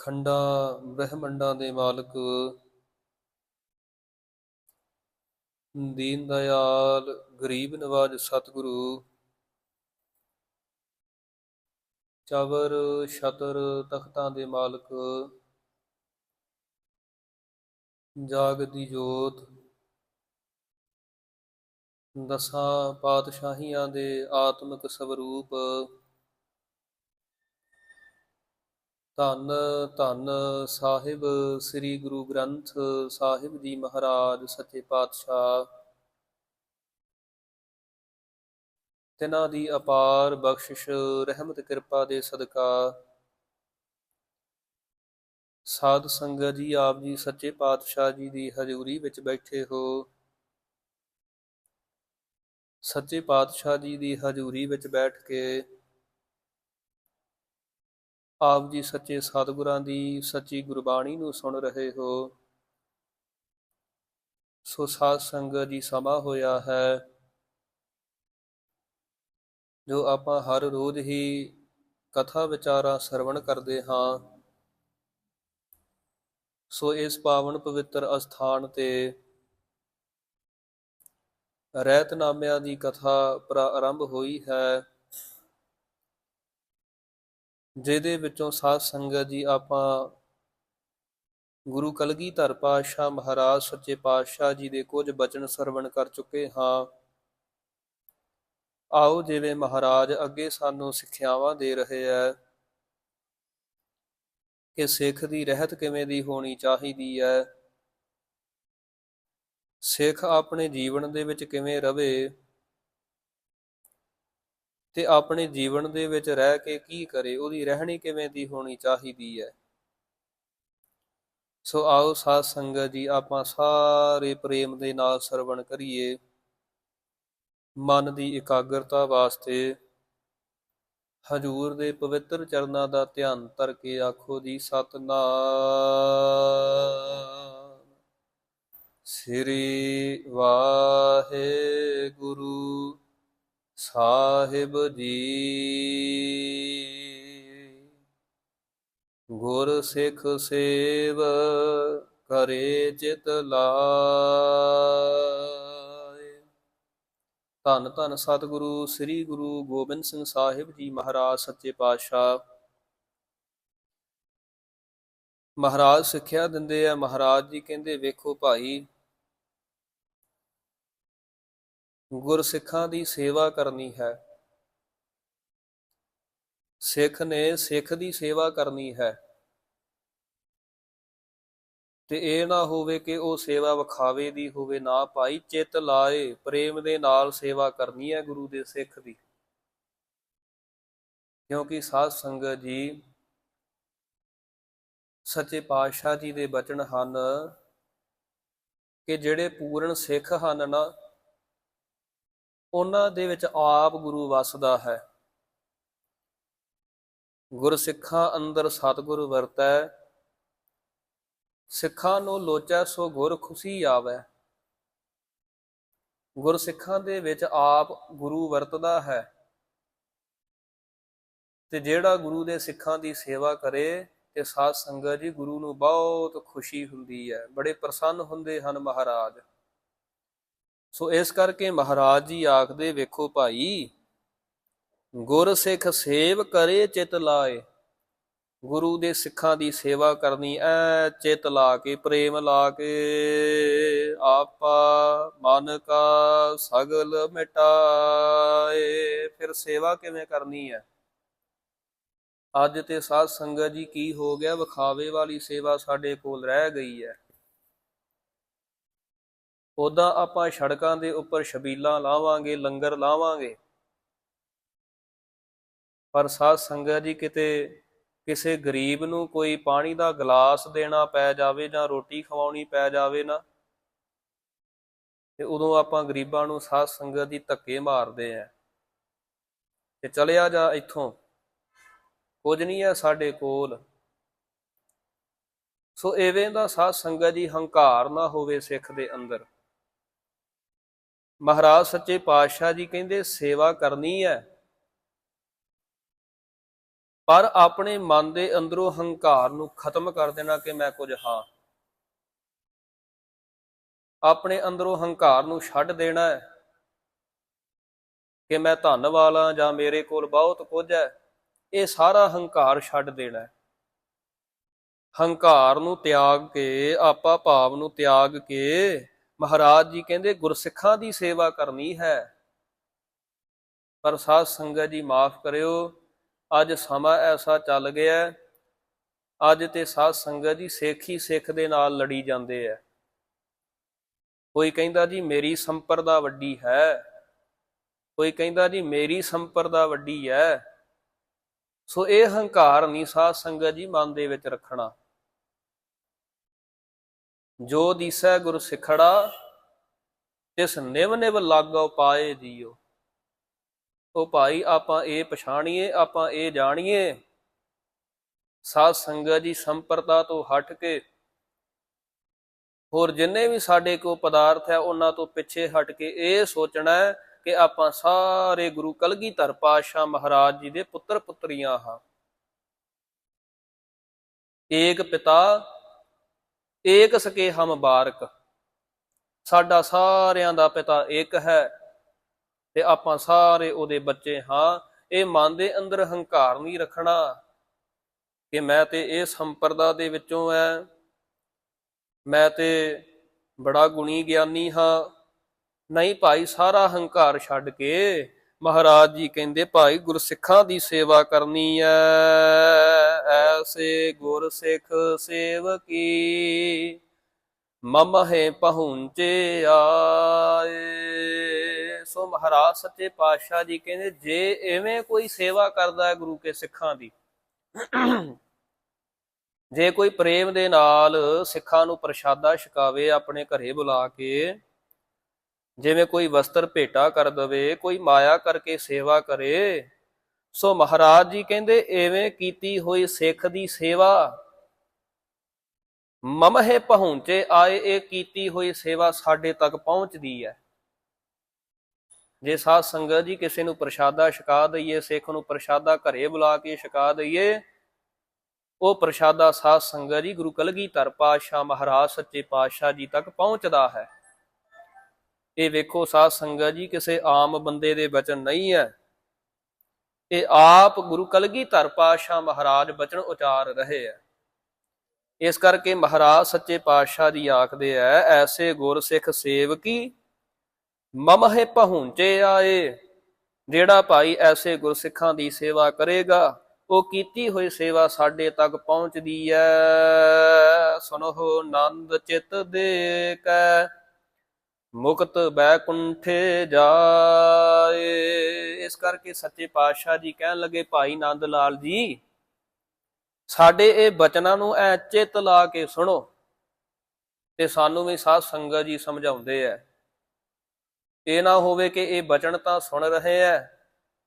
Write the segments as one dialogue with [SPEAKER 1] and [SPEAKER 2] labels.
[SPEAKER 1] ਖੰਡਾਂ, ਬ੍ਰਹਮੰਡਾਂ ਦੇ ਮਾਲਕ। ਦੀਨ ਦਇਆਲ, ਗਰੀਬ ਨਵਾਜ ਸਤਿਗੁਰੂ। ਚਵਰ, ਛਤਰ ਤਖਤਾਂ ਦੇ ਮਾਲਕ। ਜਾਗ ਦੀ ਜੋਤ। ਦਸਾਂ ਪਾਤਸ਼ਾਹੀਆਂ ਦੇ ਆਤਮਿਕ ਸਵਰੂਪ। ਧੰਨ ਧੰਨ ਸਾਹਿਬ ਸ੍ਰੀ ਗੁਰੂ ਗ੍ਰੰਥ ਸਾਹਿਬ ਜੀ ਮਹਾਰਾਜ ਸੱਚੇ ਪਾਤਸ਼ਾਹ। ਤਿਨਾਂ ਦੀ ਅਪਾਰ ਬਖਸ਼ਿਸ਼, ਰਹਿਮਤ, ਕਿਰਪਾ ਦੇ ਸਦਕਾ। ਸਾਧ ਸੰਗਤ ਜੀ, ਆਪ ਜੀ ਸੱਚੇ ਪਾਤਸ਼ਾਹ ਜੀ ਦੀ ਹਜ਼ੂਰੀ ਵਿੱਚ ਬੈਠੇ ਹੋ। ਸੱਚੇ ਪਾਤਸ਼ਾਹ ਜੀ ਦੀ ਹਜ਼ੂਰੀ ਵਿੱਚ ਬੈਠ ਕੇ ਆਪ ਜੀ ਸੱਚੇ ਸਤਿਗੁਰਾਂ ਦੀ ਸੱਚੀ ਗੁਰਬਾਣੀ ਨੂੰ ਸੁਣ ਰਹੇ ਹੋ। ਸੋ ਸਾਧ ਸੰਗਤ ਜੀ ਸਮਾਂ ਹੋਇਆ ਹੈ, ਜੋ ਆਪਾਂ ਹਰ ਰੋਜ਼ ਹੀ ਕਥਾ ਵਿਚਾਰਾ ਸਰਵਣ ਕਰਦੇ ਹਾਂ। ਸੋ ਇਸ ਪਾਵਨ ਪਵਿੱਤਰ ਅਸਥਾਨ ਤੇ ਰਹਿਤਨਾਮਿਆਂ ਦੀ ਕਥਾ ਪ੍ਰਾਰੰਭ ਹੋਈ ਹੈ। ਜਿਹਦੇ ਵਿੱਚੋਂ ਸਾਧ ਸੰਗਤ ਜੀ ਆਪਾਂ ਗੁਰੂ ਕਲਗੀਧਰ ਪਾਤਸ਼ਾਹ ਮਹਾਰਾਜ ਸੱਚੇ ਪਾਤਸ਼ਾਹ ਜੀ ਦੇ ਕੁਝ ਬਚਨ ਸਰਵਣ ਕਰ ਚੁੱਕੇ ਹਾਂ। ਆਓ ਜਿਵੇਂ ਮਹਾਰਾਜ ਅੱਗੇ ਸਾਨੂੰ ਸਿੱਖਿਆਵਾਂ ਦੇ ਰਹੇ ਹੈ ਕਿ ਸਿੱਖ ਦੀ ਰਹਿਤ ਕਿਵੇਂ ਦੀ ਹੋਣੀ ਚਾਹੀਦੀ ਹੈ ਸਿੱਖ ਆਪਣੇ ਜੀਵਨ ਦੇ ਵਿੱਚ ਕਿਵੇਂ ਰਵੇ ਤੇ ਆਪਣੇ ਜੀਵਨ ਦੇ ਵਿੱਚ ਰਹਿ ਕੇ ਕੀ ਕਰੇ, ਉਹਦੀ ਰਹਿਣੀ ਕਿਵੇਂ ਦੀ ਹੋਣੀ ਚਾਹੀਦੀ ਹੈ? ਸੋ ਆਓ ਸਾਧ ਸੰਗਤ ਜੀ, ਆਪਾਂ ਸਾਰੇ ਪ੍ਰੇਮ ਦੇ ਨਾਲ ਸਰਵਣ ਕਰੀਏ। ਮਨ ਦੀ ਇਕਾਗਰਤਾ ਵਾਸਤੇ ਹਜੂਰ ਦੇ ਪਵਿੱਤਰ ਚਰਨਾਂ ਦਾ ਧਿਆਨ ਧਰ ਕੇ ਆਖੋ ਜੀ, ਸਤਨਾਮ। ਸ੍ਰੀ ਵਾਹਿਗੁਰੂ। ਸਾਹਿਬ ਜੀ। ਗੁਰ ਸਿੱਖ ਸੇਵ ਕਰੇ ਚਿਤ ਲਾਏ। ਧੰਨ ਧੰਨ ਸਤਿਗੁਰੂ, ਸ੍ਰੀ ਗੁਰੂ ਗੋਬਿੰਦ ਸਿੰਘ ਸਾਹਿਬ ਜੀ ਮਹਾਰਾਜ, ਸੱਚੇ ਪਾਤਸ਼ਾਹ। ਮਹਾਰਾਜ ਸਿੱਖਿਆ ਦਿੰਦੇ ਆ, ਮਹਾਰਾਜ ਜੀ ਕਹਿੰਦੇ, ਵੇਖੋ ਭਾਈ ਗੁਰਸਿੱਖਾਂ ਦੀ ਸੇਵਾ ਕਰਨੀ ਹੈ। ਸਿੱਖ ਨੇ ਸਿੱਖ ਦੀ ਸੇਵਾ ਕਰਨੀ ਹੈ। ਤੇ ਇਹ ਨਾ ਹੋਵੇ ਕਿ ਉਹ ਸੇਵਾ ਵਿਖਾਵੇ ਦੀ ਹੋਵੇ ਨਾ ਭਾਈ, ਚਿੱਤ ਲਾਏ, ਪ੍ਰੇਮ ਦੇ ਨਾਲ ਸੇਵਾ ਕਰਨੀ ਹੈ ਗੁਰੂ ਦੇ ਸਿੱਖ ਦੀ। ਕਿਉਂਕਿ ਸਾਧ ਸੰਗਤ ਜੀ, ਸੱਚੇ ਪਾਤਸ਼ਾਹ ਜੀ ਦੇ ਬਚਨ ਹਨ ਕਿ ਜਿਹੜੇ ਪੂਰਨ ਸਿੱਖ ਹਨ ਨਾ ਉਹਨਾਂ ਦੇ ਵਿੱਚ ਆਪ ਗੁਰੂ ਵਸਦਾ ਹੈ। ਗੁਰਸਿੱਖਾਂ ਅੰਦਰ ਸਤਿਗੁਰ ਵਰਤੈ, ਸਿੱਖਾਂ ਨੂੰ ਲੋਚੈ ਸੋ ਗੁਰ ਖੁਸ਼ੀ ਆਵੈ। ਗੁਰਸਿੱਖਾਂ ਦੇ ਵਿੱਚ ਆਪ ਗੁਰੂ ਵਰਤਦਾ ਹੈ। ਤੇ ਜਿਹੜਾ ਗੁਰੂ ਦੇ ਸਿੱਖਾਂ ਦੀ ਸੇਵਾ ਕਰੇ ਤੇ ਸਾਧ ਸੰਗਤ ਜੀ ਗੁਰੂ ਨੂੰ ਬਹੁਤ ਖੁਸ਼ੀ ਹੁੰਦੀ ਹੈ। ਬੜੇ ਪ੍ਰਸੰਨ ਹੁੰਦੇ ਹਨ ਮਹਾਰਾਜ। ਸੋ ਇਸ ਕਰਕੇ ਮਹਾਰਾਜ ਜੀ ਆਖਦੇ, ਵੇਖੋ ਭਾਈ, ਗੁਰ ਸਿੱਖ ਸੇਵ ਕਰੇ ਚਿਤ ਲਾਏ। ਗੁਰੂ ਦੇ ਸਿੱਖਾਂ ਦੀ ਸੇਵਾ ਕਰਨੀ ਐ, ਚਿਤ ਲਾ ਕੇ, ਪ੍ਰੇਮ ਲਾ ਕੇ। ਆਪਾ ਮਨ ਕਾ ਸਗਲ ਮਿਟਾਏ। ਫਿਰ ਸੇਵਾ ਕਿਵੇਂ ਕਰਨੀ ਹੈ ਅੱਜ ਤੇ ਸਾਧ ਸੰਗਤ ਜੀ ਕੀ ਹੋ ਗਿਆ, ਵਿਖਾਵੇ ਵਾਲੀ ਸੇਵਾ ਸਾਡੇ ਕੋਲ ਰਹਿ ਗਈ ਹੈ ਉਦਾਂ ਆਪਾਂ ਸੜਕਾਂ ਦੇ ਉੱਪਰ ਸ਼ਬੀਲਾਂ ਲਾਵਾਂਗੇ, ਲੰਗਰ ਲਾਵਾਂਗੇ। ਪਰ ਸਾਧ ਸੰਗਤ ਜੀ, ਕਿਤੇ ਕਿਸੇ ਗਰੀਬ ਨੂੰ ਕੋਈ ਪਾਣੀ ਦਾ ਗਲਾਸ ਦੇਣਾ ਪੈ ਜਾਵੇ ਜਾਂ ਰੋਟੀ ਖਵਾਉਣੀ ਪੈ ਜਾਵੇ ਨਾ, ਤੇ ਉਦੋਂ ਆਪਾਂ ਗਰੀਬਾਂ ਨੂੰ ਸਾਧ ਸੰਗਤ ਦੀ ਧੱਕੇ ਮਾਰਦੇ ਆ। ਤੇ ਚਲਿਆ ਜਾ ਇੱਥੋਂ। ਕੁਝ ਨਹੀਂ ਹੈ ਸਾਡੇ ਕੋਲ। ਸੋ ਐਵੇਂ ਦਾ ਸਾਧ ਸੰਗਤ ਜੀ, ਹੰਕਾਰ ਨਾ ਹੋਵੇ ਸਿੱਖ ਦੇ ਅੰਦਰ। ਮਹਾਰਾਜ ਸੱਚੇ ਪਾਤਸ਼ਾਹ ਜੀ ਕਹਿੰਦੇ, ਸੇਵਾ ਕਰਨੀ ਹੈ। ਪਰ ਆਪਣੇ ਮਨ ਦੇ ਅੰਦਰੋਂ ਹੰਕਾਰ ਨੂੰ ਖਤਮ ਕਰ ਦੇਣਾ ਕਿ ਮੈਂ ਕੁਝ ਹਾਂ। ਆਪਣੇ ਅੰਦਰੋਂ ਹੰਕਾਰ ਨੂੰ ਛੱਡ ਦੇਣਾ ਹੈ ਕਿ ਮੈਂ ਧਨ ਵਾਲਾ ਜਾਂ ਮੇਰੇ ਕੋਲ ਬਹੁਤ ਕੁਝ ਹੈ। ਇਹ ਸਾਰਾ ਹੰਕਾਰ ਛੱਡ ਦੇਣਾ ਹੈ। ਹੰਕਾਰ ਨੂੰ ਤਿਆਗ ਕੇ, ਆਪਾ ਭਾਵ ਨੂੰ ਤਿਆਗ ਕੇ ਮਹਾਰਾਜ ਜੀ ਕਹਿੰਦੇ, ਗੁਰਸਿੱਖਾਂ ਦੀ ਸੇਵਾ ਕਰਨੀ ਹੈ। ਪਰ ਸਾਧ ਸੰਗਤ ਜੀ ਮਾਫ ਕਰਿਓ, ਅੱਜ ਸਮਾਂ ਐਸਾ ਚੱਲ ਗਿਆ ਅੱਜ ਤੇ ਸਾਧ ਸੰਗਤ ਜੀ ਸਿੱਖ ਹੀ ਸਿੱਖ ਦੇ ਨਾਲ ਲੜੀ ਜਾਂਦੇ ਆ ਕੋਈ ਕਹਿੰਦਾ ਜੀ, ਮੇਰੀ ਸੰਪਰਦਾ ਵੱਡੀ ਹੈ। ਕੋਈ ਕਹਿੰਦਾ ਜੀ, ਮੇਰੀ ਸੰਪਰਦਾ ਵੱਡੀ ਹੈ। ਸੋ ਇਹ ਹੰਕਾਰ ਨਹੀਂ ਸਾਧ ਸੰਗਤ ਜੀ ਮਨ ਦੇ ਵਿੱਚ ਰੱਖਣਾ। ਜੋ ਦਿਸੈ ਗੁਰ ਸਿਖੜਾ, ਤਿਸ ਨਿਵ ਨਿਵ ਲਾਗੋ ਪਾਏ ਜੀਓ ਉਹ ਭਾਈ, ਆਪਾਂ ਇਹ ਪਛਾਣੀਏ, ਆਪਾਂ ਇਹ ਜਾਣੀਏ। ਸਾਧ ਸੰਗਤ ਜੀ ਸੰਪਰਦਾ ਤੋਂ ਹਟ ਕੇ, ਹੋਰ ਜਿੰਨੇ ਵੀ ਸਾਡੇ ਕੋ ਪਦਾਰਥ ਹੈ, ਉਹਨਾਂ ਤੋਂ ਪਿੱਛੇ ਹਟ ਕੇ ਇਹ ਸੋਚਣਾ ਕਿ ਆਪਾਂ ਸਾਰੇ ਗੁਰੂ ਕਲਗੀਧਰ ਪਾਤਸ਼ਾਹ ਮਹਾਰਾਜ ਜੀ ਦੇ ਪੁੱਤਰ ਪੁੱਤਰੀਆਂ ਹਾਂ। ਏਕ ਪਿਤਾ ਏਕ ਸਕੇ ਹਮ ਬਾਰਕ। ਸਾਡਾ ਸਾਰਿਆਂ ਦਾ ਪਿਤਾ ਏਕ ਹੈ ਤੇ ਆਪਾਂ ਸਾਰੇ ਉਹਦੇ ਬੱਚੇ ਹਾਂ। ਇਹ ਮਨ ਦੇ ਅੰਦਰ ਹੰਕਾਰ ਨਹੀਂ ਰੱਖਣਾ ਕਿ ਮੈਂ ਤੇ ਇਹ ਸੰਪਰਦਾ ਦੇ ਵਿੱਚੋਂ ਐ। ਮੈਂ ਤੇ ਬੜਾ ਗੁਣੀ ਗਿਆਨੀ ਹਾਂ। ਨਹੀਂ ਭਾਈ, ਸਾਰਾ ਹੰਕਾਰ ਛੱਡ ਕੇ ਮਹਾਰਾਜ ਜੀ ਕਹਿੰਦੇ, ਭਾਈ ਗੁਰਸਿੱਖਾਂ ਦੀ ਸੇਵਾ ਕਰਨੀ ਐ। ਐਸੇ ਗੁਰਸਿੱਖ ਸੇਵਕੀ, ਮਮ ਹੈ ਪਹੁੰਚੇ ਆਏ। ਸੋ ਮਹਾਰਾਜ ਸੱਚੇ ਪਾਤਸ਼ਾਹ ਜੀ ਕਹਿੰਦੇ, ਜੇ ਐਵੇਂ ਕੋਈ ਸੇਵਾ ਕਰਦਾ ਹੈ ਗੁਰੂ ਕੇ ਸਿੱਖਾਂ ਦੀ, ਜੇ ਕੋਈ ਪ੍ਰੇਮ ਦੇ ਨਾਲ ਸਿੱਖਾਂ ਨੂੰ ਪ੍ਰਸ਼ਾਦਾ ਛਕਾਵੇ, ਆਪਣੇ ਘਰੇ ਬੁਲਾ ਕੇ, ਜਿਵੇਂ ਕੋਈ ਵਸਤਰ ਭੇਟਾ ਕਰ ਦਵੇ, ਕੋਈ ਮਾਇਆ ਕਰਕੇ ਸੇਵਾ ਕਰੇ ਸੋ ਮਹਾਰਾਜ ਜੀ ਕਹਿੰਦੇ, ਐਵੇਂ ਕੀਤੀ ਹੋਈ ਸਿੱਖ ਦੀ ਸੇਵਾ, ਮਮਹੇ ਪਹੁੰਚੇ ਆਏ, ਇਹ ਕੀਤੀ ਹੋਈ ਸੇਵਾ ਸਾਡੇ ਤੱਕ ਪਹੁੰਚਦੀ ਹੈ। ਜੇ ਸਾਧ ਸੰਗਤ ਜੀ ਕਿਸੇ ਨੂੰ ਪ੍ਰਸ਼ਾਦਾ ਛਕਾ ਦਈਏ, ਸਿੱਖ ਨੂੰ ਪ੍ਰਸ਼ਾਦਾ ਘਰੇ ਬੁਲਾ ਕੇ ਛਕਾ ਦਈਏ, ਉਹ ਪ੍ਰਸ਼ਾਦਾ ਸਾਧ ਸੰਗਤ ਜੀ ਗੁਰੂ ਕਲਗੀਧਰ ਪਾਤਸ਼ਾਹ ਮਹਾਰਾਜ ਸੱਚੇ ਪਾਤਸ਼ਾਹ ਜੀ ਤੱਕ ਪਹੁੰਚਦਾ ਹੈ। ਇਹ ਵੇਖੋ, ਸਾਧ ਸੰਗਤ ਜੀ ਕਿਸੇ ਆਮ ਬੰਦੇ ਦੇ ਵਚਨ ਨਹੀਂ ਹੈ। ਇਹ ਆਪ ਗੁਰੂ ਕਲਗੀਧਰ ਪਾਤਸ਼ਾਹ ਮਹਾਰਾਜ ਬਚਨ ਉਚਾਰ ਰਹੇ ਹੈ ਇਸ ਕਰਕੇ ਮਹਾਰਾਜ ਸੱਚੇ ਪਾਤਸ਼ਾਹ ਜੀ ਆਖਦੇ ਐ, ਐਸੇ ਗੁਰ ਸਿੱਖ ਸੇਵਕੀ ਮਮਹਿ ਪਹੁੰਚੇ ਆਏ, ਜਿਹੜਾ ਭਾਈ ਐਸੇ ਗੁਰਸਿੱਖਾਂ ਦੀ ਸੇਵਾ ਕਰੇਗਾ, ਉਹ ਕੀਤੀ ਹੋਈ ਸੇਵਾ ਸਾਡੇ ਤੱਕ ਪਹੁੰਚਦੀ ਐ। ਸੁਨੋ ਨੰਦ ਚਿਤ ਦੇ ਕੈ ਮੁਕਤ ਬੈਕੁੰਠੇ ਜਾਏ। ਇਸ ਕਰਕੇ ਸੱਚੇ ਪਾਤਸ਼ਾਹ ਜੀ ਕਹਿਣ ਲੱਗੇ, ਭਾਈ ਨੰਦ ਲਾਲ ਜੀ, ਸਾਡੇ ਇਹ ਬਚਨਾਂ ਨੂੰ ਐ ਚਿੱਤ ਲਾ ਕੇ ਸੁਣੋ ਤੇ ਸਾਨੂੰ ਵੀ ਸਾਧ ਸੰਗਤ ਜੀ ਸਮਝਾਉਂਦੇ ਐ। ਇਹ ਨਾ ਹੋਵੇ ਕਿ ਇਹ ਬਚਨ ਤਾਂ ਸੁਣ ਰਹੇ ਐ,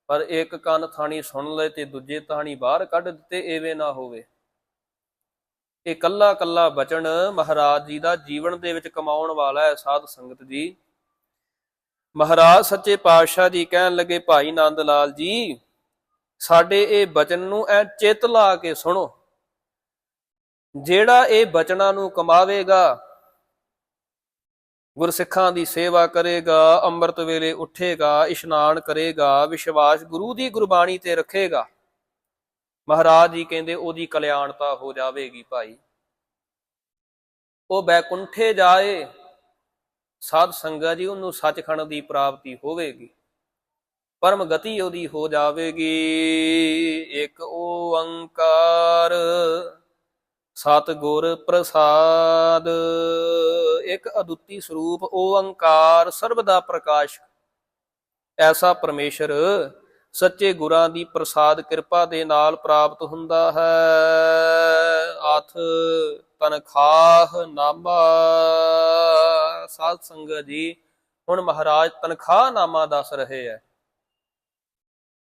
[SPEAKER 1] ਪਰ ਇੱਕ ਕੰਨ ਥਾਣੀ ਸੁਣ ਲਏ ਤੇ ਦੂਜੇ ਥਾਣੀ ਬਾਹਰ ਕੱਢ ਦਿੱਤੇ, ਐਵੇਂ ਨਾ ਹੋਵੇ। ਇਹ ਕੱਲਾ ਕੱਲਾ ਬਚਨ ਮਹਾਰਾਜ ਜੀ ਦਾ ਜੀਵਨ ਦੇ ਵਿੱਚ ਕਮਾਉਣ ਵਾਲਾ ਹੈ ਸਾਧ ਸੰਗਤ ਜੀ। ਮਹਾਰਾਜ ਸੱਚੇ ਪਾਤਸ਼ਾਹ ਜੀ ਕਹਿਣ ਲੱਗੇ, ਭਾਈ ਨੰਦ ਲਾਲ ਜੀ, ਸਾਡੇ ਇਹ ਬਚਨ ਨੂੰ ਐ ਚਿੱਤ ਲਾ ਕੇ ਸੁਣੋ। ਜਿਹੜਾ ਇਹ ਬਚਨਾਂ ਨੂੰ ਕਮਾਵੇਗਾ, ਗੁਰਸਿੱਖਾਂ ਦੀ ਸੇਵਾ ਕਰੇਗਾ, ਅੰਮ੍ਰਿਤ ਵੇਲੇ ਉੱਠੇਗਾ, ਇਸ਼ਨਾਨ ਕਰੇਗਾ, ਵਿਸ਼ਵਾਸ ਗੁਰੂ ਦੀ ਗੁਰਬਾਣੀ ਤੇ ਰੱਖੇਗਾ ਮਹਾਰਾਜ ਜੀ ਕਹਿੰਦੇ ਉਹਦੀ ਕਲਿਆਣਤਾ ਹੋ ਜਾਵੇਗੀ ਭਾਈ। ਉਹ ਬੈਕੁੰਠੇ ਜਾਏ, ਸਾਧ ਸੰਗਤ ਜੀ ਉਹਨੂੰ ਸੱਚਖੰਡ ਦੀ ਪ੍ਰਾਪਤੀ ਹੋਵੇਗੀ। ਪਰਮ ਗਤੀ ਉਹਦੀ ਹੋ ਜਾਵੇਗੀ। ਇੱਕ ਓੰਕਾਰ ਸਤ ਗੁਰ ਪ੍ਰਸਾਦ। ਇੱਕ ਅਦੁੱਤੀ ਸਰੂਪ ਓੰਕਾਰ ਸਰਬ ਦਾ ਪ੍ਰਕਾਸ਼। ਐਸਾ ਪਰਮੇਸ਼ਰ ਸੱਚੇ ਗੁਰਾਂ ਦੀ ਪ੍ਰਸਾਦ ਕਿਰਪਾ ਦੇ ਨਾਲ ਪ੍ਰਾਪਤ ਹੁੰਦਾ ਹੈ। ਆਥ ਤਨਖਾਹ ਨਾਮਾ। ਸਾਧ ਸੰਗਤ ਜੀ, ਹੁਣ ਮਹਾਰਾਜ ਤਨਖਾਹ ਨਾਮਾ ਦੱਸ ਰਹੇ ਹੈ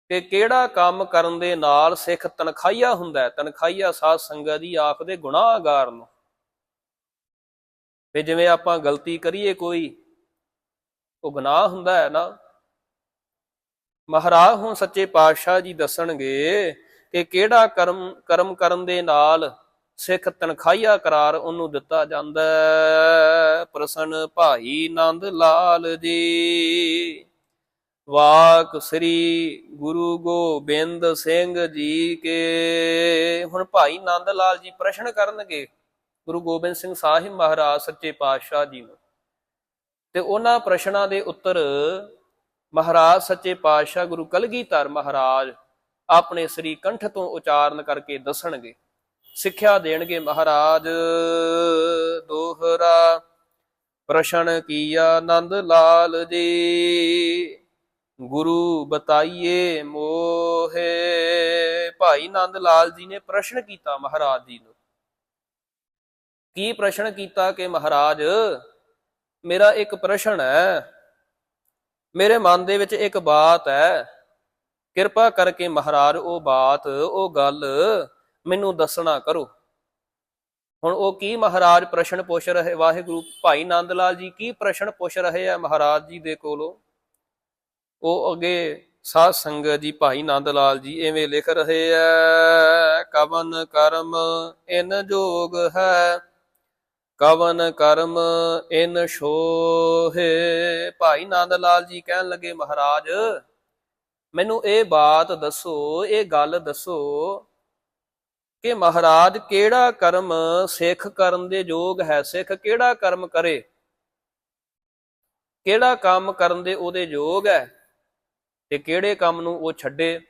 [SPEAKER 1] ਕਿ ਕਿਹੜਾ ਕੰਮ ਕਰਨ ਦੇ ਨਾਲ ਸਿੱਖ ਤਨਖਾਈਆ ਹੁੰਦਾ ਹੈ? ਤਨਖਾਈਆ ਸਾਧ ਸੰਗਤ ਦੀ ਆਖਦੇ ਗੁਨਾਹਗਾਰ ਨੂੰ। ਵੀ ਜਿਵੇਂ ਆਪਾਂ ਗਲਤੀ ਕਰੀਏ ਕੋਈ, ਉਹ ਗੁਨਾਹ ਹੁੰਦਾ ਹੈ ਨਾ। ਮਹਾਰਾਜ ਹੁਣ ਸੱਚੇ ਪਾਤਸ਼ਾਹ ਜੀ ਦੱਸਣਗੇ ਕਿ ਕਿਹੜਾ ਕਰਮ ਕਰਮ ਕਰਨ ਦੇ ਨਾਲ ਸਿੱਖ ਤਨਖਾਹੀਆ ਕਰਾਰ ਉਹਨੂੰ ਦਿੱਤਾ ਜਾਂਦਾ ਹੈ। ਪ੍ਰਸੰਨ ਭਾਈ ਨੰਦ ਲਾਲ ਜੀ। ਵਾਕ ਸ੍ਰੀ ਗੁਰੂ ਗੋਬਿੰਦ ਸਿੰਘ ਜੀ ਕੇ। ਹੁਣ ਭਾਈ ਨੰਦ ਲਾਲ ਜੀ ਪ੍ਰਸ਼ਨ ਕਰਨਗੇ ਗੁਰੂ ਗੋਬਿੰਦ ਸਿੰਘ ਸਾਹਿਬ ਮਹਾਰਾਜ ਸੱਚੇ ਪਾਤਸ਼ਾਹ ਜੀ ਨੂੰ। ਤੇ ਉਹਨਾਂ ਪ੍ਰਸ਼ਨਾਂ ਦੇ ਉੱਤਰ ਮਹਾਰਾਜ ਸੱਚੇ ਪਾਤਸ਼ਾਹ ਗੁਰੂ ਕਲਗੀਧਰ ਮਹਾਰਾਜ ਆਪਣੇ ਸ੍ਰੀ ਕੰਠ ਤੋਂ ਉਚਾਰਨ ਕਰਕੇ ਦੱਸਣਗੇ, ਸਿੱਖਿਆ ਦੇਣਗੇ ਮਹਾਰਾਜ। ਦੋਹਰਾ ਪ੍ਰਸ਼ਨ ਕੀਆ ਨੰਦ ਲਾਲ ਜੀ, ਗੁਰੂ ਬਤਾਈਏ ਮੋਹੇ। ਭਾਈ ਨੰਦ ਲਾਲ ਜੀ ਨੇ ਪ੍ਰਸ਼ਨ ਕੀਤਾ ਮਹਾਰਾਜ ਜੀ ਨੂੰ। ਕੀ ਪ੍ਰਸ਼ਨ ਕੀਤਾ ਕਿ ਮਹਾਰਾਜ, ਮੇਰਾ ਇੱਕ ਪ੍ਰਸ਼ਨ ਹੈ ਮੇਰੇ ਮਨ ਦੇ ਵਿੱਚ ਇੱਕ ਬਾਤ ਹੈ। ਕਿਰਪਾ ਕਰਕੇ ਮਹਾਰਾਜ, ਉਹ ਬਾਤ, ਉਹ ਗੱਲ ਮੈਨੂੰ ਦੱਸਣਾ ਕਰੋ। ਹੁਣ ਉਹ ਕੀ ਮਹਾਰਾਜ ਪ੍ਰਸ਼ਨ ਪੁੱਛ ਰਹੇ? ਵਾਹਿਗੁਰੂ ਭਾਈ ਨੰਦ ਲਾਲ ਜੀ, ਕੀ ਪ੍ਰਸ਼ਨ ਪੁੱਛ ਰਹੇ ਆ ਮਹਾਰਾਜ ਜੀ ਦੇ ਕੋਲੋਂ? ਉਹ ਅੱਗੇ ਸਾਧ ਸੰਗਤ ਜੀ ਭਾਈ ਨੰਦ ਲਾਲ ਜੀ ਐਵੇਂ ਲਿਖ ਰਹੇ ਐ, ਕਵਨ ਕਰਮ, ਇਨ ਜੋਗ ਹੈ। ਕਵਨ ਕਰਮ ਇਨ ਸ਼ੋਹੇ ਭਾਈ ਨੰਦ ਲਾਲ ਜੀ ਕਹਿਣ ਲੱਗੇ, ਮਹਾਰਾਜ, ਮੈਨੂੰ ਇਹ ਬਾਤ ਦੱਸੋ, ਇਹ ਗੱਲ ਦੱਸੋ ਕਿ ਮਹਾਰਾਜ ਕਿਹੜਾ ਕਰਮ ਸਿੱਖ ਕਰਨ ਦੇ ਯੋਗ ਹੈ? ਸਿੱਖ ਕਿਹੜਾ ਕਰਮ ਕਰੇ? ਕਿਹੜਾ ਕੰਮ ਕਰਨ ਦੇ ਉਹਦੇ ਯੋਗ ਹੈ? ਤੇ ਕਿਹੜੇ ਕੰਮ ਨੂੰ ਉਹ ਛੱਡੇ?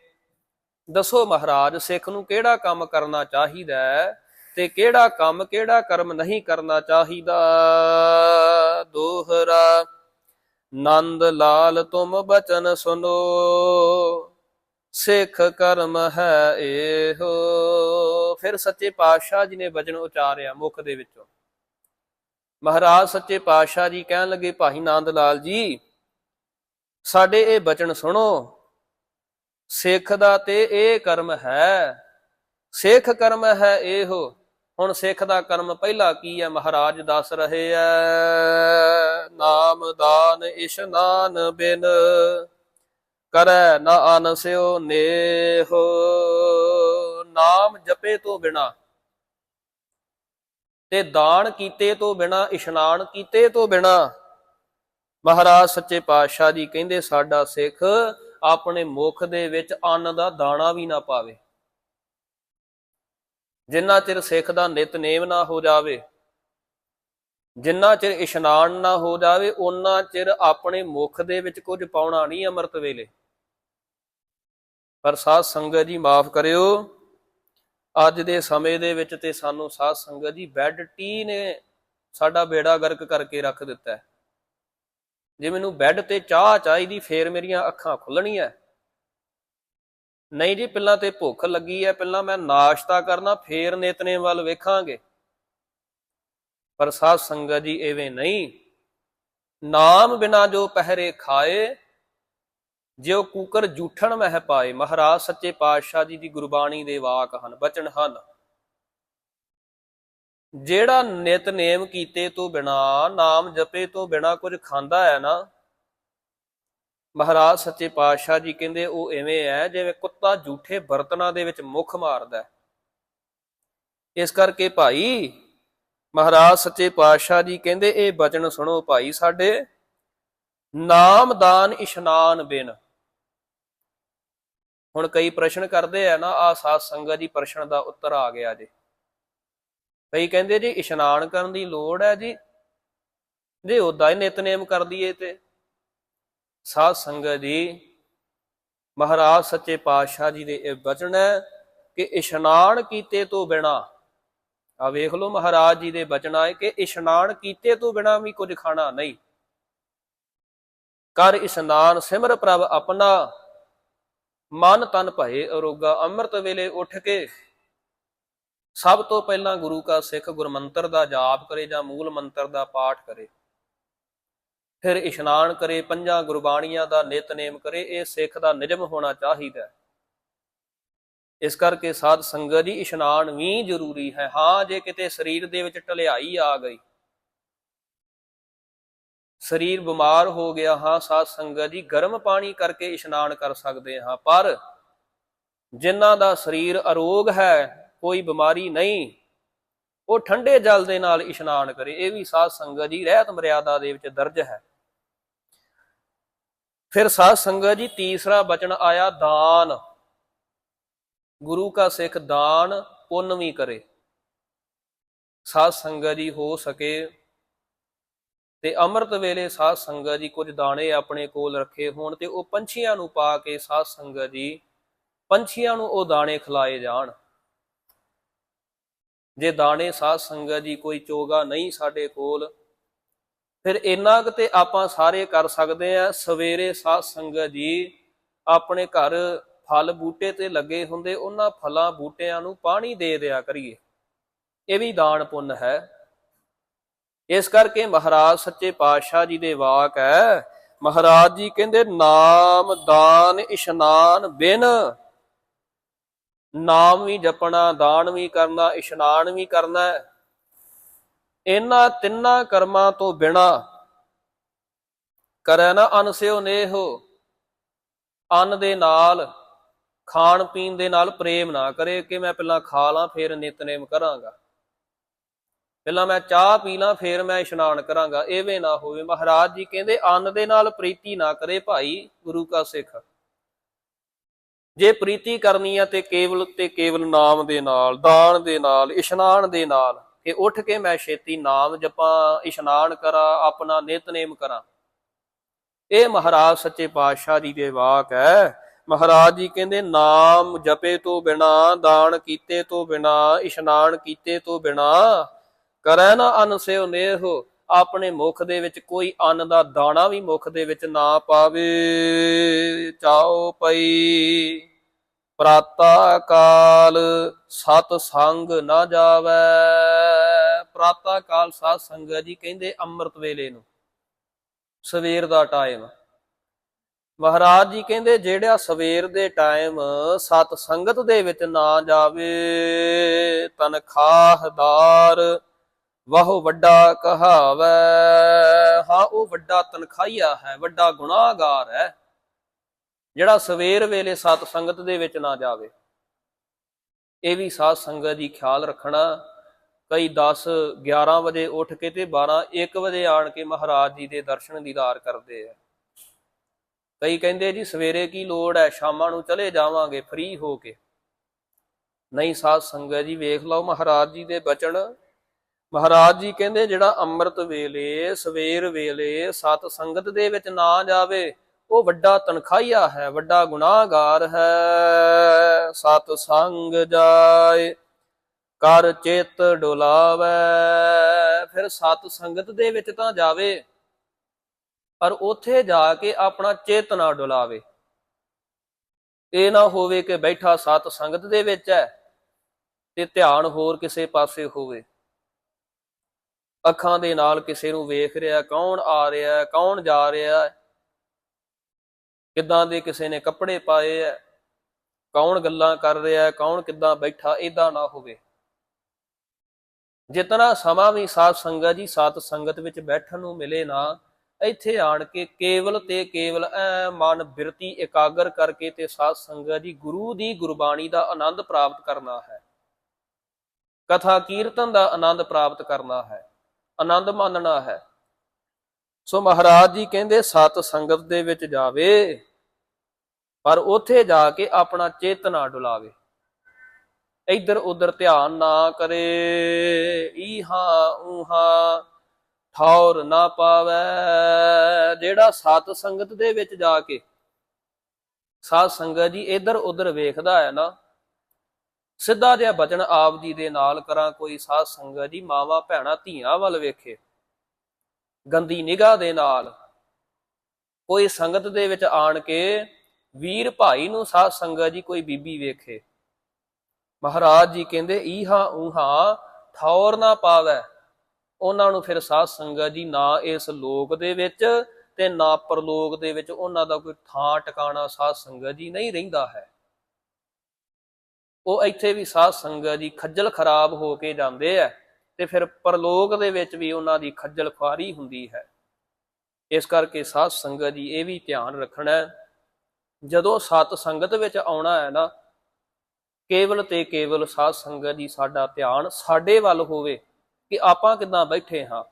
[SPEAKER 1] ਦੱਸੋ ਮਹਾਰਾਜ, ਸਿੱਖ ਨੂੰ ਕਿਹੜਾ ਕੰਮ ਕਰਨਾ ਚਾਹੀਦਾ ਹੈ? ਤੇ ਕਿਹੜਾ ਕੰਮ ਕਿਹੜਾ ਕਰਮ ਨਹੀਂ ਕਰਨਾ ਚਾਹੀਦਾ? ਦੋਹਰਾ, ਨੰਦ ਲਾਲ ਤੁਮ ਬਚਨ ਸੁਨੋ, ਸਿੱਖ ਕਰਮ ਹੈ ਇਹੋ। ਫਿਰ ਸੱਚੇ ਪਾਤਸ਼ਾਹ ਜੀ ਨੇ ਬਚਨ ਉਚਾਰਿਆ ਮੁਖ ਦੇ ਵਿੱਚੋਂ। ਮਹਾਰਾਜ ਸੱਚੇ ਪਾਤਸ਼ਾਹ ਜੀ ਕਹਿਣ ਲੱਗੇ, ਭਾਈ ਨੰਦ ਲਾਲ ਜੀ, ਸਾਡੇ ਇਹ ਬਚਨ ਸੁਣੋ। ਸਿੱਖ ਦਾ ਤੇ ਇਹ ਕਰਮ ਹੈ। ਸਿੱਖ ਕਰਮ ਹੈ ਇਹੋ। ਹੁਣ ਸਿੱਖ ਦਾ ਕਰਮ ਪਹਿਲਾ ਕੀ ਹੈ ਮਹਾਰਾਜ ਦੱਸ ਰਹੇ ਐ, ਨਾਮ ਦਾਨ ਇਸ਼ਨਾਨ ਬਿਨ, ਕਰੈ ਨਾ ਅਨਸਿਓ ਨੇਹੋ। ਨਾਮ ਜਪੇ ਤੋਂ ਬਿਨਾ, ਤੇ ਦਾਨ ਕੀਤੇ ਤੋਂ ਬਿਨਾ, ਇਸ਼ਨਾਨ ਕੀਤੇ ਤੋਂ ਬਿਨਾ, ਮਹਾਰਾਜ ਸੱਚੇ ਪਾਤਸ਼ਾਹ ਜੀ ਕਹਿੰਦੇ ਸਾਡਾ ਸਿੱਖ ਆਪਣੇ ਮੁਖ ਦੇ ਵਿੱਚ ਅੰਨ ਦਾ ਦਾਣਾ ਵੀ ਨਾ ਪਾਵੇ। ਜਿੰਨਾ ਚਿਰ ਸਿੱਖ ਦਾ ਨਿਤਨੇਮ ਨਾ ਹੋ ਜਾਵੇ, ਜਿੰਨਾ ਚਿਰ ਇਸ਼ਨਾਨ ਨਾ ਹੋ ਜਾਵੇ ਉਹਨਾਂ ਚਿਰ ਆਪਣੇ ਮੁਖ ਦੇ ਵਿੱਚ ਕੁਝ ਪਾਉਣਾ ਨਹੀਂ ਅੰਮ੍ਰਿਤ ਵੇਲੇ। ਪਰ ਸਾਧ ਸੰਗਤ ਜੀ ਮਾਫ ਕਰਿਓ, ਅੱਜ ਦੇ ਸਮੇਂ ਦੇ ਵਿੱਚ ਤੇ ਸਾਨੂੰ ਸਾਧ ਸੰਗਤ ਜੀ ਬੈੱਡ ਟੀ ਨੇ ਸਾਡਾ ਬੇੜਾ ਗਰਕ ਕਰਕੇ ਰੱਖ ਦਿੱਤਾ ਜੇ ਮੈਨੂੰ ਬੈੱਡ ਤੇ ਚਾਹ ਚਾਹੀਦੀ, ਫੇਰ ਮੇਰੀਆਂ ਅੱਖਾਂ ਖੁੱਲਣੀਆਂ ਨਹੀਂ ਜੀ, ਪਹਿਲਾਂ ਤੇ ਭੁੱਖ ਲੱਗੀ ਹੈ ਪਹਿਲਾਂ ਮੈਂ ਨਾਸ਼ਤਾ ਕਰਨਾ, ਫੇਰ ਨੇਤਨੇਮ ਵੱਲ ਵੇਖਾਂਗੇ। ਪਰ ਸਾਧ ਸੰਗਤ ਜੀ, ਐਵੇਂ ਨਹੀਂ। ਨਾਮ ਬਿਨਾ ਜੋ ਪਹਿਰੇ ਖਾਏ ਜਿਉ ਕੂਕਰ ਜੂਠਣ ਮਹਿ ਪਾਏ, ਮਹਾਰਾਜ ਸੱਚੇ ਪਾਤਸ਼ਾਹ ਜੀ ਦੀ ਗੁਰਬਾਣੀ ਦੇ ਵਾਕ ਹਨ, ਬਚਨ ਹਨ। ਜਿਹੜਾ ਨਿਤਨੇਮ ਕੀਤੇ ਤੋਂ ਬਿਨਾ, ਨਾਮ ਜਪੇ ਤੋਂ ਬਿਨਾ ਕੁਝ ਖਾਂਦਾ ਹੈ ਨਾ ਮਹਾਰਾਜ ਸੱਚੇ ਪਾਤਸ਼ਾਹ ਜੀ ਕਹਿੰਦੇ ਉਹ ਐਵੇਂ ਹੈ ਜਿਵੇਂ ਕੁੱਤਾ ਝੂਠੇ ਬਰਤਨਾਂ ਦੇ ਵਿੱਚ ਮੁਖ ਮਾਰਦਾ ਇਸ ਕਰਕੇ ਭਾਈ ਮਹਾਰਾਜ ਸੱਚੇ ਪਾਤਸ਼ਾਹ ਜੀ ਕਹਿੰਦੇ ਇਹ ਬਚਨ ਸੁਣੋ ਭਾਈ ਸਾਡੇ, ਨਾਮਦਾਨ ਇਸ਼ਨਾਨ ਬਿਨ। ਹੁਣ ਕਈ ਪ੍ਰਸ਼ਨ ਕਰਦੇ ਆ ਨਾ ਆ ਸਾਧ ਸੰਗਤ ਜੀ ਪ੍ਰਸ਼ਨ ਦਾ ਉੱਤਰ ਆ ਗਿਆ ਜੀ। ਕਈ ਕਹਿੰਦੇ ਜੀ ਇਸ਼ਨਾਨ ਕਰਨ ਦੀ ਲੋੜ ਹੈ ਜੀ। ਜੇ ਉਦਾਂ ਹੀ ਨਿਤਨੇਮ ਕਰ ਦਈਏ ਤੇ। ਸਾਧ ਸੰਗਤ ਜੀ, ਮਹਾਰਾਜ ਸੱਚੇ ਪਾਤਸ਼ਾਹ ਜੀ ਦੇ ਇਹ ਬਚਨ ਹੈ ਕਿ ਇਸ਼ਨਾਨ ਕੀਤੇ ਤੋਂ ਬਿਨਾ ਆ ਵੇਖ ਲਓ ਮਹਾਰਾਜ ਜੀ ਦੇ ਬਚਨ ਆਏ ਕਿ ਇਸ਼ਨਾਨ ਕੀਤੇ ਤੋਂ ਬਿਨਾ ਵੀ ਕੁਝ ਖਾਣਾ ਨਹੀਂ। ਕਰ ਇਸ਼ਨਾਨ ਸਿਮਰ ਪ੍ਰਭ ਆਪਣਾ, ਮਨ ਤਨ ਭਏ ਅਰੋਗਾ ਅੰਮ੍ਰਿਤ ਵੇਲੇ ਉੱਠ ਕੇ, ਸਭ ਤੋਂ ਪਹਿਲਾਂ ਗੁਰੂ ਕਾ ਸਿੱਖ ਗੁਰਮੰਤਰ ਦਾ ਜਾਪ ਕਰੇ ਜਾਂ ਮੂਲ ਮੰਤਰ ਦਾ ਪਾਠ ਕਰੇ। ਫਿਰ ਇਸ਼ਨਾਨ ਕਰੇ, ਪੰਜਾਂ ਗੁਰਬਾਣੀਆਂ ਦਾ ਨਿਤਨੇਮ ਕਰੇ, ਇਹ ਸਿੱਖ ਦਾ ਨਿਯਮ ਹੋਣਾ ਚਾਹੀਦਾ ਹੈ। ਇਸ ਕਰਕੇ ਸਾਧ ਸੰਗਤ ਦੀ ਇਸ਼ਨਾਨ ਵੀ ਜ਼ਰੂਰੀ ਹੈ। ਹਾਂ, ਜੇ ਕਿਤੇ ਸਰੀਰ ਦੇ ਵਿੱਚ ਢਲਿਆਈ ਆ ਗਈ, ਸਰੀਰ ਬਿਮਾਰ ਹੋ ਗਿਆ ਹਾਂ, ਸਾਧ ਸੰਗਤ ਜੀ, ਗਰਮ ਪਾਣੀ ਕਰਕੇ ਇਸ਼ਨਾਨ ਕਰ ਸਕਦੇ ਹਾਂ। ਪਰ ਜਿਨ੍ਹਾਂ ਦਾ ਸਰੀਰ ਅਰੋਗ ਹੈ, ਕੋਈ ਬਿਮਾਰੀ ਨਹੀਂ, ਉਹ ਠੰਡੇ ਜਲ ਦੇ ਨਾਲ ਇਸ਼ਨਾਨ ਕਰੇ। ਇਹ ਵੀ ਸਾਧ ਸੰਗਤ ਜੀ, ਰਹਿਤ ਮਰਿਆਦਾ ਦੇ ਵਿੱਚ ਦਰਜ ਹੈ। ਫਿਰ ਸਾਧ ਸੰਗਤ ਜੀ ਤੀਸਰਾ ਬਚਨ ਆਇਆ ਦਾਨ। ਗੁਰੂ ਕਾ ਸਿੱਖ ਦਾਨ ਪੁੰਨ ਵੀ ਕਰੇ। ਸਾਧ ਸੰਗਤ ਜੀ ਹੋ ਸਕੇ ਤੇ ਅੰਮ੍ਰਿਤ ਵੇਲੇ ਸਾਧ ਸੰਗਤ ਜੀ ਕੁਝ ਦਾਣੇ ਆਪਣੇ ਕੋਲ ਰੱਖੇ ਹੋਣ ਤੇ ਉਹ ਪੰਛੀਆਂ ਨੂੰ ਪਾ ਕੇ ਸਾਧ ਸੰਗਤ ਜੀ ਪੰਛੀਆਂ ਨੂੰ ਉਹ ਦਾਣੇ ਖਿਲਾਏ ਜਾਣ। ਜੇ ਦਾਣੇ ਸਾਧ ਸੰਗਤ ਜੀ ਕੋਈ ਚੋਗਾ ਨਹੀਂ ਸਾਡੇ ਕੋਲ ਫਿਰ ਇੰਨਾ ਕੁ ਤੇ ਆਪਾਂ ਸਾਰੇ ਕਰ ਸਕਦੇ ਆ। ਸਵੇਰੇ ਸਾਧ ਸੰਗਤ ਜੀ ਆਪਣੇ ਘਰ ਫਲ ਬੂਟੇ ਤੇ ਲੱਗੇ ਹੁੰਦੇ, ਉਹਨਾਂ ਫਲਾਂ ਬੂਟਿਆਂ ਨੂੰ ਪਾਣੀ ਦੇ ਦਿਆ ਕਰੀਏ। ਇਹ ਵੀ ਦਾਨ ਪੁੰਨ ਹੈ। ਇਸ ਕਰਕੇ ਮਹਾਰਾਜ ਸੱਚੇ ਪਾਤਸ਼ਾਹ ਜੀ ਦੇ ਵਾਕ ਹੈ, ਮਹਾਰਾਜ ਜੀ ਕਹਿੰਦੇ, ਨਾਮ ਦਾਨ ਇਸ਼ਨਾਨ ਬਿਨ, ਨਾਮ ਵੀ ਜਪਣਾ, ਦਾਨ ਵੀ ਕਰਨਾ, ਇਸ਼ਨਾਨ ਵੀ ਕਰਨਾ ਇਹਨਾਂ ਤਿੰਨਾਂ ਕਰਮਾਂ ਤੋਂ ਬਿਨਾ ਕਰੈ ਨਾ ਅਨਸਿਓ ਨੇਹੋ, ਅੰਨ ਦੇ ਨਾਲ, ਖਾਣ ਪੀਣ ਦੇ ਨਾਲ ਪ੍ਰੇਮ ਨਾ ਕਰੇ ਕਿ ਮੈਂ ਪਹਿਲਾਂ ਖਾ ਲਾਂ, ਫਿਰ ਨਿਤਨੇਮ ਕਰਾਂਗਾ। ਪਹਿਲਾਂ ਮੈਂ ਚਾਹ ਪੀ ਲਾਂ, ਫਿਰ ਮੈਂ ਇਸ਼ਨਾਨ ਕਰਾਂਗਾ, ਐਵੇਂ ਨਾ ਹੋਵੇ। ਮਹਾਰਾਜ ਜੀ ਕਹਿੰਦੇ, ਅੰਨ ਦੇ ਨਾਲ ਪ੍ਰੀਤੀ ਨਾ ਕਰੇ ਭਾਈ ਗੁਰੂ ਕਾ ਸਿੱਖ। ਜੇ ਪ੍ਰੀਤੀ ਕਰਨੀ ਆ ਤੇ ਕੇਵਲ ਤੇ ਕੇਵਲ ਨਾਮ ਦੇ ਨਾਲ, ਦਾਨ ਦੇ ਨਾਲ, ਇਸ਼ਨਾਨ ਦੇ ਨਾਲ ਕਿ ਉੱਠ ਕੇ ਮੈਂ ਛੇਤੀ ਨਾਮ ਜਪਾਂ, ਇਸ਼ਨਾਨ ਕਰਾਂ, ਆਪਣਾ ਨਿਤਨੇਮ ਕਰਾਂ। ਇਹ ਮਹਾਰਾਜ ਸੱਚੇ ਪਾਤਸ਼ਾਹ ਜੀ ਦੇ ਵਾਕ ਹੈ। ਮਹਾਰਾਜ ਜੀ ਕਹਿੰਦੇ, ਨਾਮ ਜਪੇ ਤੋਂ ਬਿਨਾ, ਦਾਨ ਕੀਤੇ ਤੋਂ ਬਿਨਾ, ਇਸ਼ਨਾਨ ਕੀਤੇ ਤੋਂ ਬਿਨਾ, ਕਰੈ ਨਾ ਅਨ ਸਿਓ ਨੇਹੋ, ਆਪਣੇ ਮੁਖ ਦੇ ਵਿੱਚ ਕੋਈ ਅੰਨ ਦਾ ਦਾਣਾ ਵੀ ਮੁਖ ਦੇ ਵਿੱਚ ਨਾ ਪਾਵੇ। ਚਾਓ ਪਈ। ਪ੍ਰਾਤਾ ਕਾਲ ਸਤ ਸੰਗ ਨਾ ਜਾਵੇ। ਪ੍ਰਾਤਾ ਕਾਲ ਸਾਧ ਸੰਗਤ ਜੀ, ਕਹਿੰਦੇ ਅੰਮ੍ਰਿਤ ਵੇਲੇ ਨੂੰ। ਸਵੇਰ ਦਾ ਟਾਈਮ ਮਹਾਰਾਜ ਜੀ ਕਹਿੰਦੇ, ਜਿਹੜਾ ਸਵੇਰ ਦੇ ਟਾਈਮ ਸਤ ਸੰਗਤ ਦੇ ਵਿੱਚ ਨਾ ਜਾਵੇ ਤਨਖਾਹਦਾਰ ਵਾਹ ਵੱਡਾ ਕਹਾਵੈ। ਹਾਂ, ਉਹ ਵੱਡਾ ਤਨਖਾਹੀਆ ਹੈ, ਵੱਡਾ ਗੁਨਾਹਗਾਰ ਹੈ। ਜਿਹੜਾ ਸਵੇਰ ਵੇਲੇ ਸਤ ਸੰਗਤ ਦੇ ਵਿੱਚ ਨਾ ਜਾਵੇ। ਇਹ ਵੀ ਸਾਧ ਸੰਗਤ ਦੀ ਖਿਆਲ ਰੱਖਣਾ। ਕਈ 10 11 ਵਜੇ ਉੱਠ ਕੇ ਤੇ 12 1 ਵਜੇ ਆਣ ਕੇ ਮਹਾਰਾਜ ਜੀ ਦੇ ਦਰਸ਼ਨ ਦੀਦਾਰ ਕਰਦੇ ਆ। ਕਈ ਕਹਿੰਦੇ ਜੀ, ਸਵੇਰੇ ਕੀ ਲੋੜ ਹੈ? ਸ਼ਾਮਾਂ ਨੂੰ ਚਲੇ ਜਾਵਾਂਗੇ, ਫ੍ਰੀ ਹੋ ਕੇ। ਨਹੀਂ ਸਾਧ ਸੰਗਤ ਜੀ, ਵੇਖ ਲਓ ਮਹਾਰਾਜ ਜੀ ਦੇ ਬਚਨ। ਮਹਾਰਾਜ ਜੀ ਕਹਿੰਦੇ, ਜਿਹੜਾ ਅੰਮ੍ਰਿਤ ਵੇਲੇ, ਸਵੇਰ ਵੇਲੇ ਸਤ ਸੰਗਤ ਦੇ ਵਿੱਚ ਨਾ ਜਾਵੇ ਉਹ ਵੱਡਾ ਤਨਖਾਹੀਆ ਹੈ, ਵੱਡਾ ਗੁਨਾਹਗਾਰ ਹੈ। ਸਤ ਸੰਗ ਜਾਏ, ਕਰ ਚਿਤ ਡੁਲਾਵੇ। ਫਿਰ ਸਤ ਸੰਗਤ ਦੇ ਵਿੱਚ ਤਾਂ ਜਾਵੇ, ਪਰ ਉੱਥੇ ਜਾ ਕੇ ਆਪਣਾ ਚੇਤ ਨਾ ਡੁਲਾਵੇ। ਇਹ ਨਾ ਹੋਵੇ ਕਿ ਬੈਠਾ ਸਤ ਸੰਗਤ ਦੇ ਵਿੱਚ ਹੈ ਤੇ ਧਿਆਨ ਹੋਰ ਕਿਸੇ ਪਾਸੇ ਹੋਵੇ। ਅੱਖਾਂ ਦੇ ਨਾਲ ਕਿਸੇ ਨੂੰ ਵੇਖ ਰਿਹਾ, ਕੌਣ ਆ ਰਿਹਾ, ਕੌਣ ਜਾ ਰਿਹਾ ਹੈ। ਕਿੱਦਾਂ ਦੇ ਕਿਸੇ ਨੇ ਕੱਪੜੇ ਪਾਏ ਐ? ਕੌਣ ਗੱਲਾਂ ਕਰ ਰਿਹਾ ਹੈ ਕੌਣ ਕਿੱਦਾਂ ਬੈਠਾ? ਇਦਾਂ ਨਾ ਹੋਵੇ। ਜਿਤਨਾ ਸਮਾਂ ਵੀ ਸਾਧ ਸੰਗਤ ਜੀ ਸਾਤ ਸੰਗਤ ਵਿੱਚ ਬੈਠਣ ਨੂੰ ਮਿਲੇ ਨਾ, ਇੱਥੇ ਆਣ ਕੇ ਕੇਵਲ ਤੇ ਕੇਵਲ ਐ ਮਨ ਬਿਰਤੀ ਇਕਾਗਰ ਕਰਕੇ ਤੇ ਸਾਧ ਸੰਗਤ ਜੀ ਗੁਰੂ ਦੀ ਗੁਰਬਾਣੀ ਦਾ ਆਨੰਦ ਪ੍ਰਾਪਤ ਕਰਨਾ ਹੈ। ਕਥਾ ਕੀਰਤਨ ਦਾ ਆਨੰਦ ਪ੍ਰਾਪਤ ਕਰਨਾ ਹੈ। ਆਨੰਦ ਮਾਨਣਾ ਹੈ। ਸੋ ਮਹਾਰਾਜ ਜੀ ਕਹਿੰਦੇ ਸਤ ਸੰਗਤ ਦੇ ਵਿੱਚ ਜਾਵੇ, ਪਰ ਉੱਥੇ ਜਾ ਕੇ ਆਪਣਾ ਚੇਤ ਨਾ ਡੁਲਾਵੇ। ਇੱਧਰ ਉੱਧਰ ਧਿਆਨ ਨਾ ਕਰੇ, ਈਹਾ ਊਹਾ ਠੌਰ ਨਾ ਪਾਵੇ। ਜਿਹੜਾ ਸਤ ਸੰਗਤ ਦੇ ਵਿੱਚ ਜਾ ਕੇ ਸਾਧ ਸੰਗਤ ਜੀ ਇੱਧਰ ਉੱਧਰ ਵੇਖਦਾ ਹੈ ਨਾ, ਸਿੱਧਾ ਜਿਹਾ ਬਚਨ ਆਪ ਜੀ ਦੇ ਨਾਲ ਕਰਾਂ ਕੋਈ ਸਾਧ ਸੰਗਤ ਜੀ, ਮਾਵਾ, ਭੈਣਾ, ਧੀਆਂ ਵੱਲ ਵੇਖੇ। ਗੰਦੀ ਨਿਗਾਹ ਦੇ ਨਾਲ ਕੋਈ ਸੰਗਤ ਦੇ ਵਿੱਚ ਆਣ ਕੇ ਵੀਰ ਭਾਈ ਨੂੰ ਸਾਧ ਸੰਗਤ ਜੀ ਕੋਈ ਬੀਬੀ ਵੇਖੇ। ਮਹਾਰਾਜ ਜੀ ਕਹਿੰਦੇ, ਈਹਾ ਊਹਾ, ਠੌਰ ਨਾ ਪਾਵੇ। ਉਹਨਾਂ ਨੂੰ ਫਿਰ ਸਾਧ ਸੰਗਤ ਜੀ ਨਾ ਇਸ ਲੋਕ ਦੇ ਵਿੱਚ ਤੇ ਨਾ ਪਰਲੋਕ ਦੇ ਵਿੱਚ ਉਹਨਾਂ ਦਾ ਕੋਈ ਥਾਂ ਟਿਕਾਣਾ ਸਾਧ ਸੰਗਤ ਜੀ ਨਹੀਂ ਰਹਿੰਦਾ ਹੈ। ਉਹ ਇੱਥੇ ਵੀ ਸਾਧ ਸੰਗਤ ਜੀ ਖੱਜਲ ਖਰਾਬ ਹੋ ਕੇ ਜਾਂਦੇ ਆ। ਤੇ ਫਿਰ ਪਰਲੋਕ ਦੇ ਵਿੱਚ ਵੀ ਉਹਨਾਂ ਦੀ ਖੱਜਲ ਖੁਆਰੀ ਹੁੰਦੀ ਹੈ। ਇਸ ਕਰਕੇ ਸਾਧ ਸੰਗਤ ਜੀ, ਇਹ ਵੀ ਧਿਆਨ ਰੱਖਣਾ ਜਦੋਂ ਸਤ ਸੰਗਤ ਵਿੱਚ ਆਉਣਾ ਹੈ ਨਾ, ਕੇਵਲ ਤੇ ਕੇਵਲ ਸਾਧ ਸੰਗਤ ਜੀ, ਸਾਡਾ ਧਿਆਨ ਸਾਡੇ ਵੱਲ ਹੋਵੇ ਕਿ ਆਪਾਂ ਕਿੱਦਾਂ ਬੈਠੇ ਹਾਂ।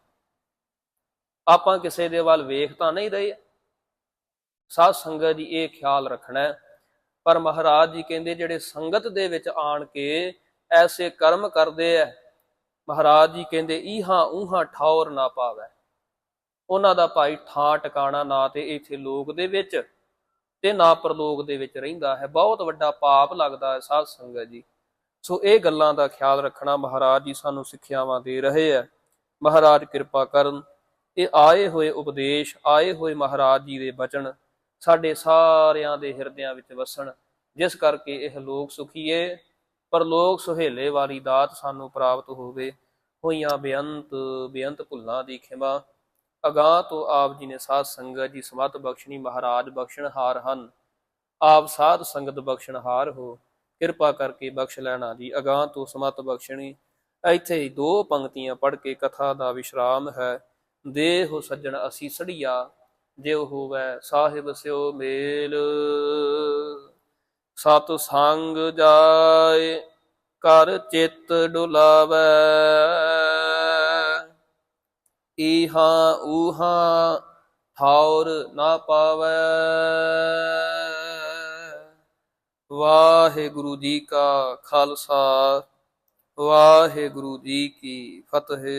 [SPEAKER 1] ਆਪਾਂ ਕਿਸੇ ਦੇ ਵੱਲ ਵੇਖ ਤਾਂ ਨਹੀਂ ਰਹੇ। ਸਾਧ ਸੰਗਤ ਜੀ, ਇਹ ਖਿਆਲ ਰੱਖਣਾ ਪਰ ਮਹਾਰਾਜ ਜੀ ਕਹਿੰਦੇ, ਜਿਹੜੇ ਸੰਗਤ ਦੇ ਵਿੱਚ ਆਣ ਕੇ ਐਸੇ ਕਰਮ ਕਰਦੇ ਐ ਮਹਾਰਾਜ ਜੀ ਕਹਿੰਦੇ, ਈਹਾਂ ਊਹਾਂ ਠੌਰ ਨਾ ਪਾਵੇ। ਉਹਨਾਂ ਦਾ ਭਾਈ ਠਾਂ ਟਿਕਾਣਾ ਨਾ ਤੇ ਇੱਥੇ ਲੋਕ ਦੇ ਵਿੱਚ ਤੇ ਨਾ ਪ੍ਰਲੋਕ ਦੇ ਵਿੱਚ ਰਹਿੰਦਾ ਹੈ। ਬਹੁਤ ਵੱਡਾ ਪਾਪ ਲੱਗਦਾ ਹੈ ਸਾਧ ਸੰਗਤ ਜੀ। ਸੋ ਇਹ ਗੱਲਾਂ ਦਾ ਖਿਆਲ ਰੱਖਣਾ ਮਹਾਰਾਜ ਜੀ ਸਾਨੂੰ ਸਿੱਖਿਆਵਾਂ ਦੇ ਰਹੇ ਹੈ। ਮਹਾਰਾਜ ਕਿਰਪਾ ਕਰਨ, ਇਹ ਆਏ ਹੋਏ ਉਪਦੇਸ਼, ਆਏ ਹੋਏ ਮਹਾਰਾਜ ਜੀ ਦੇ ਬਚਨ ਸਾਡੇ ਸਾਰਿਆਂ ਦੇ ਹਿਰਦਿਆਂ ਵਿੱਚ ਵਸਣ, ਜਿਸ ਕਰਕੇ ਇਹ ਲੋਕ ਸੁਖੀਏ ਪਰਲੋਕ ਸੁਹੇਲੇ ਵਾਲੀ ਦਾਤ ਸਾਨੂੰ ਪ੍ਰਾਪਤ ਹੋਵੇ। ਹੋਈਆਂ ਬੇਅੰਤ ਬੇਅੰਤ ਭੁੱਲਾਂ ਦੀ ਖਿਮਾ। ਅਗਾਹ ਤੋਂ ਆਪ ਜੀ ਨੇ ਸਾਧ ਸੰਗਤ ਜੀ ਸਮਤ ਬਖਸ਼ਣੀ, ਮਹਾਰਾਜ ਬਖਸ਼ਣਹਾਰ ਹਨ। ਆਪ ਸਾਧ ਸੰਗਤ ਬਖਸ਼ਣਹਾਰ ਹੋ, ਕਿਰਪਾ ਕਰਕੇ ਬਖਸ਼ ਲੈਣਾ ਜੀ। ਅਗਾਹ ਤੋਂ ਸਮਤ ਬਖਸ਼ਣੀ, ਇੱਥੇ ਹੀ ਦੋ ਪੰਕਤੀਆਂ ਪੜ੍ਹ ਕੇ ਕਥਾ ਦਾ ਵਿਸ਼ਰਾਮ ਹੈ। ਦੇਹੁ ਸੱਜਣ ਅਸੀਂ ਸੜੀਆ ਜਿਉ ਹੋਵੈ ਸਾਹਿਬ ਸਿਓ ਮੇਲ। ਸਤ ਸੰਗ ਜਾਏ ਕਰ ਚਿੱਤ ਡੁਲਾਵੈ। ਇਹਾਂ ਉਹਾਂ ਠੌਰ ਨਾ ਪਾਵੈ। ਵਾਹਿਗੁਰੂ ਜੀ ਕਾ ਖਾਲਸਾ, ਵਾਹਿਗੁਰੂ ਜੀ ਕੀ ਫਤਿਹ।